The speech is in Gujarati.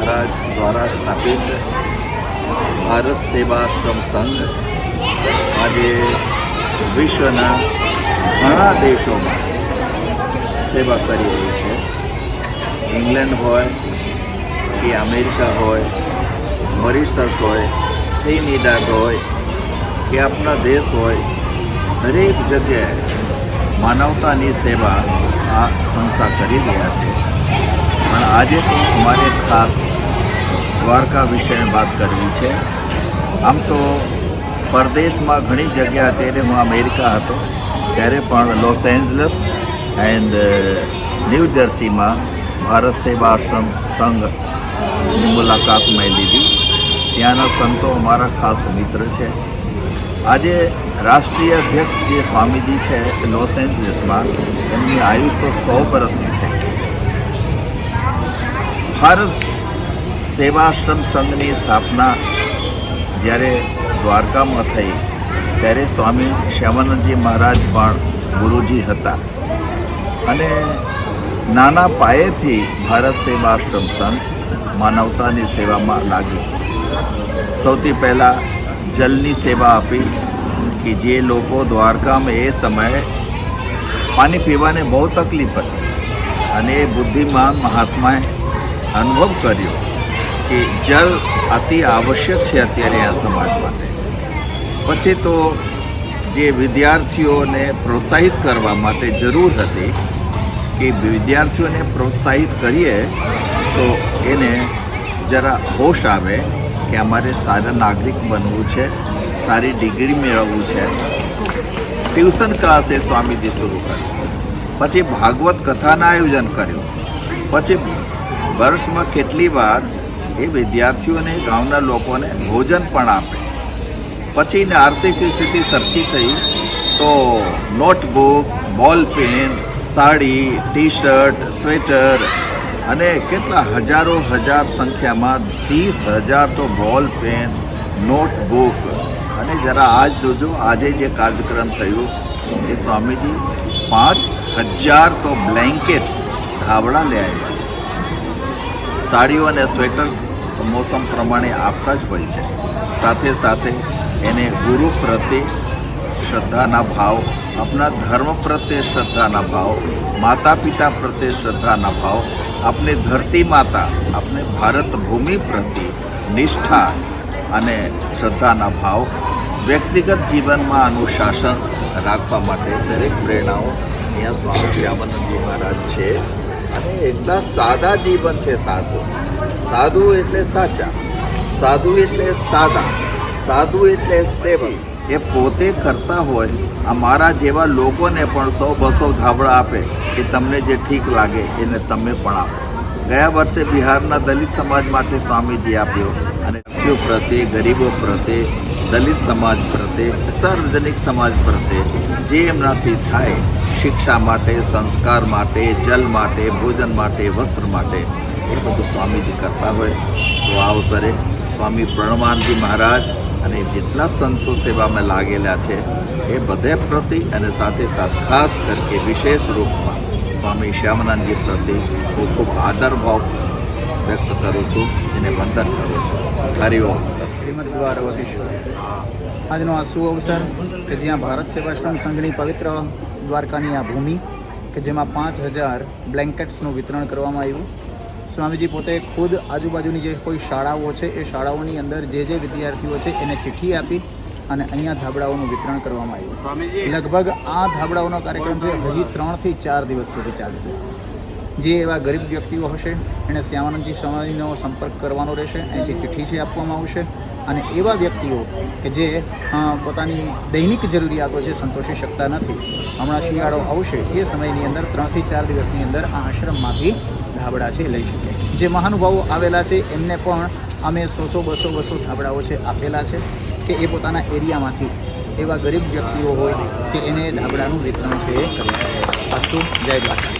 દ્વારા સ્થાપિત ભારત સેવાશ્રમ સંઘ આજે વિશ્વના ઘણા દેશોમાં સેવા કરી રહી છે. ઇંગ્લેન્ડ હોય કે અમેરિકા હોય, મોરિશસ હોય ટ્રિનિડાડ હોય, કે આપણા દેશ હોય, દરેક જગ્યાએ માનવતાની સેવા આ સંસ્થા કરી રહ્યા છે. પણ આજે તો અમારે ખાસ દ્વારકા વિશે વાત કરવી છે. આમ તો પરદેશમાં ઘણી જગ્યા અત્યારે હું અમેરિકા હતો, ત્યારે પણ લોસ એન્જલસ એન્ડ ન્યૂ જર્સીમાં ભારત સેવા આશ્રમ સંઘની મુલાકાત મેં લીધી. ત્યાંના સંતો અમારા ખાસ મિત્ર છે. આજે રાષ્ટ્રીય અધ્યક્ષ જે સ્વામીજી છે લોસ એન્જલસમાં, એમની આયુષ તો સો વર્ષની થઈ. ભારત સેવાશ્રમ સંઘની સ્થાપના જ્યારે દ્વારકામાં થઈ, ત્યારે સ્વામી શ્યામાનંદજી મહારાજ પણ ગુરુજી હતા. અને નાના પાયેથી ભારત સેવાશ્રમ સંઘ માનવતાની સેવામાં લાગી સૌથી પહેલાં જલની સેવા આપી કે જે લોકો દ્વારકામાં એ સમયે પાણી પીવાને બહુ તકલીફ હતી. અને એ બુદ્ધિમાન મહાત્માએ અનુભવ કર્યો કે જલ અતિ આવશ્યક છે અત્યારે આ સમાજ માટે. પછી તો જે વિદ્યાર્થીઓને પ્રોત્સાહિત કરવા માટે જરૂર હતી કે વિદ્યાર્થીઓને પ્રોત્સાહિત કરીએ તો એને જરા હોશ આવે કે અમારે સારા નાગરિક બનવું છે, સારી ડિગ્રી મેળવવું છે. ટ્યુશન ક્લાસે સ્વામીજી શરૂ કર્યું. પછી ભાગવત કથાના આયોજન કર્યું. પછી વર્ષમાં કેટલી વાર એ વિદ્યાર્થીઓને, ગામના લોકોને ભોજન પણ આપે. પછી એને આર્થિક સ્થિતિ સરખી થઈ તો notebook, ball pen, sari T shirt sweater અને કેટલા હજારો હજાર સંખ્યામાં ત્રીસ હજાર તો બોલ, પેન, નોટબુક. અને જરા આજ જોજો, આજે જે કાર્યક્રમ થયું એ સ્વામીજી પાંચ હજાર તો બ્લેન્કેટ્સ ધાવડા લઈ આવ્યા છે. સાડીઓ અને સ્વેટર્સ મોસમ પ્રમાણે આપતા જ હોય છે. સાથે સાથે એને ગુરુ પ્રત્યે શ્રદ્ધાના ભાવ આપણા ધર્મ પ્રત્યે શ્રદ્ધાના ભાવ માતા પિતા પ્રત્યે શ્રદ્ધાના ભાવ આપણે ધરતી માતા આપણે ભારત ભૂમિ પ્રત્યે નિષ્ઠા અને શ્રદ્ધાના ભાવ, વ્યક્તિગત જીવનમાં અનુશાસન રાખવા માટે દરેક પ્રેરણાઓ અહીંયા સ્વામી શ્યામાનંદજી મહારાજ છે. અને એટલા સાદા જીવન છે સાધુ. સાધુ એટલે સાચા, સાધુ એટલે સાદા, સાધુ એટલે સેવક. એ પોતે કરતા હોય અમારા જેવા લોકોને પણ સો બસો ધાબળા આપે કે તમને જે ઠીક લાગે એને તમે પણ આપો. ગયા વર્ષે બિહારના દલિત સમાજ માટે સ્વામીજી આપ્યો અને પ્રત્યે, ગરીબો પ્રત્યે, દલિત સમાજ પ્રત્યે, સાર્વજનિક સમાજ પ્રત્યે, જે એમનાથી થાય શિક્ષા માટે, સંસ્કાર માટે, જલ માટે, ભોજન માટે, વસ્ત્ર માટે. એ બધું સ્વામીજી કરતા હોય. તો આ અવસરે સ્વામી પ્રણવાનજી મહારાજ અને જેટલા સંતો સેવામાં લાગેલા છે, એ બધે પ્રતિ અને સાથે સાથે ખાસ કરીને વિશેષ રૂપમાં સ્વામી શ્યામાનંદજી પ્રતિ હું ખૂબ આદરભાવ વ્યક્ત કરું છું, એને વંદન કરું છું. હરિઓમ શ્રીમદ દ્વારવતીશ્વર આજનો આ શુભ અવસર કે જ્યાં ભારત સેવાશ્રમ સંઘની પવિત્ર દ્વારકાની આ ભૂમિ કે જેમાં પાંચ હજાર બ્લેન્કેટ્સનું વિતરણ કરવામાં આવ્યું. સ્વામીજી પોતે ખુદ આજુબાજુની જે કોઈ શાળાઓ છે એ શાળાઓની અંદર જે જે વિદ્યાર્થીઓ છે એને ચિઠ્ઠી આપી અને અહીંયા ધાબળાઓનું વિતરણ કરવામાં આવ્યું. લગભગ આ ધાબળાઓનો કાર્યક્રમ છે હજી ત્રણથી ચાર દિવસ સુધી ચાલશે. જે એવા ગરીબ વ્યક્તિઓ હશે એણે શ્યામાનંદજી સ્વામીનો સંપર્ક કરવાનો રહેશે અહીંથી ચિઠ્ઠી છે આપવામાં આવશે. અને એવા વ્યક્તિઓ કે જે પોતાની દૈનિક જરૂરિયાતો છે સંતોષી શકતા નથી, હમણાં શિયાળો આવશે, એ સમયની અંદર ત્રણથી ચાર દિવસની અંદર આ આશ્રમમાંથી ધાબળા છે લઈ શકે. જે મહાનુભાવો આવેલા છે, એમને પણ અમે સો સો, બસો બસો ધાબળાઓ છે આપેલા છે કે એ પોતાના એરિયામાંથી એવા ગરીબ વ્યક્તિઓ હોય કે એને ધાબળાનું વિતરણ છે કરી અસ્તુ, જય દ્વારકા